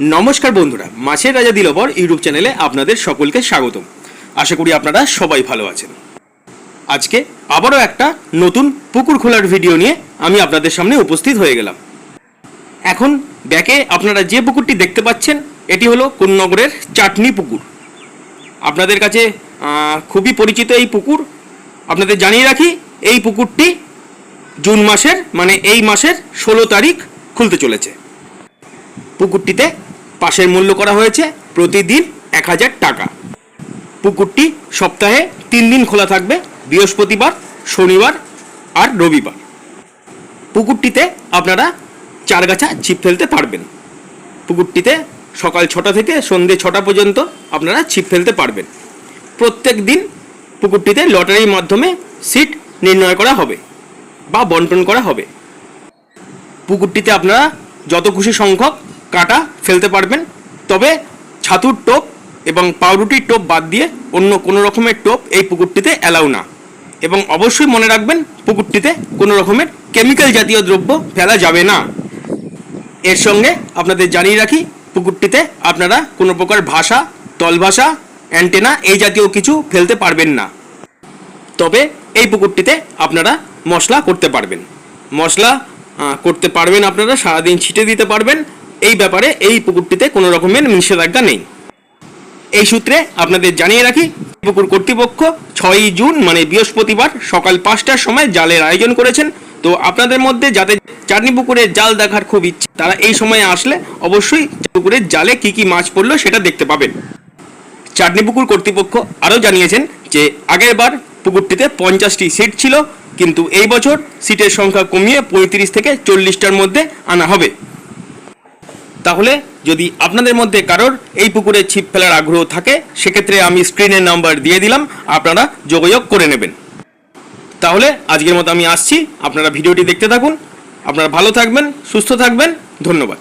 নমস্কার বন্ধুরা, মাছের রাজা দিলবর ইউটিউব চ্যানেলে আপনাদের সকলকে স্বাগতম। আশা করি আপনারা সবাই ভালো আছেন। আজকে আবারও একটা নতুন পুকুর খোলার ভিডিও নিয়ে আমি আপনাদের সামনে উপস্থিত হয়ে গেলাম। এখন ব্যাকে আপনারা যে পুকুরটি দেখতে পাচ্ছেন, এটি হলো কোন্নগরের চাটনি পুকুর। আপনাদের কাছে খুবই পরিচিত এই পুকুর। আপনাদের জানিয়ে রাখি, এই পুকুরটি জুন মাসের মানে এই মাসের ষোলো তারিখ খুলতে চলেছে। পুকুরটিতে পাশের মূল্য করা হয়েছে প্রতিদিন এক হাজার টাকা। পুকুরটি সপ্তাহে তিন দিন খোলা থাকবে, বৃহস্পতিবার, শনিবার আর রবিবার। পুকুরটিতে আপনারা চারগাছা ছিপ ফেলতে পারবেন। পুকুরটিতে সকাল ছটা থেকে সন্ধে ছটা পর্যন্ত আপনারা ছিপ ফেলতে পারবেন। প্রত্যেক দিন পুকুরটিতে লটারির মাধ্যমে সিট নির্ণয় করা হবে বা বন্টন করা হবে। পুকুরটিতে আপনারা যত খুশি সংখ্যক কাটা ফেলতে পারবেন। তবে ছাতুর টোপ এবং পাউরুটির টোপ বাদ দিয়ে অন্য কোনো রকমের টোপ এই পুকুরটিতে অ্যালাউ না। এবং অবশ্যই মনে রাখবেন, পুকুরটিতে কোনো রকমের কেমিক্যাল জাতীয় দ্রব্য ফেলা যাবে না। এর সঙ্গে আপনাদের জানিয়ে রাখি, পুকুরটিতে আপনারা কোনো প্রকার ভাষা, তলভাষা, অ্যান্টেনা এই জাতীয় কিছু ফেলতে পারবেন না। তবে এই পুকুরটিতে আপনারা মশলা করতে পারবেন। মশলা করতে পারবেন আপনারা, সারাদিন ছিটে দিতে পারবেন। এই ব্যাপারে এই পুকুরটিতে কোনো রকমের নিষেধাজ্ঞা নেই। এই সূত্রে আপনাদের জানিয়ে রাখি, পুকুর কর্তৃপক্ষ ছয়ই জুন মানে বৃহস্পতিবার সকাল পাঁচটার সময় জালের আয়োজন করেছেন। তো আপনাদের মধ্যে যাদের চাটনি পুকুরে জাল দেখার খুব ইচ্ছে, তারা এই সময়ে আসলে অবশ্যই পুকুরের জালে কি কি মাছ পড়ল সেটা দেখতে পাবেন। চাটনিপুকুর কর্তৃপক্ষ আরও জানিয়েছেন যে, আগের বার পুকুরটিতে পঞ্চাশটি সিট ছিল, কিন্তু এই বছর সিটের সংখ্যা কমিয়ে পঁয়ত্রিশ থেকে চল্লিশটার মধ্যে আনা হবে। তাহলে যদি আপনাদের মধ্যে কারোর এই পুকুরে ছিপ ফেলার আগ্রহ থাকে, সেক্ষেত্রে আমি স্ক্রিনের নাম্বার দিয়ে দিলাম, আপনারা যোগাযোগ করে নেবেন। তাহলে আজকের মতো আমি আসছি, আপনারা ভিডিওটি দেখতে থাকুন, আপনারা ভালো থাকবেন, সুস্থ থাকবেন, ধন্যবাদ।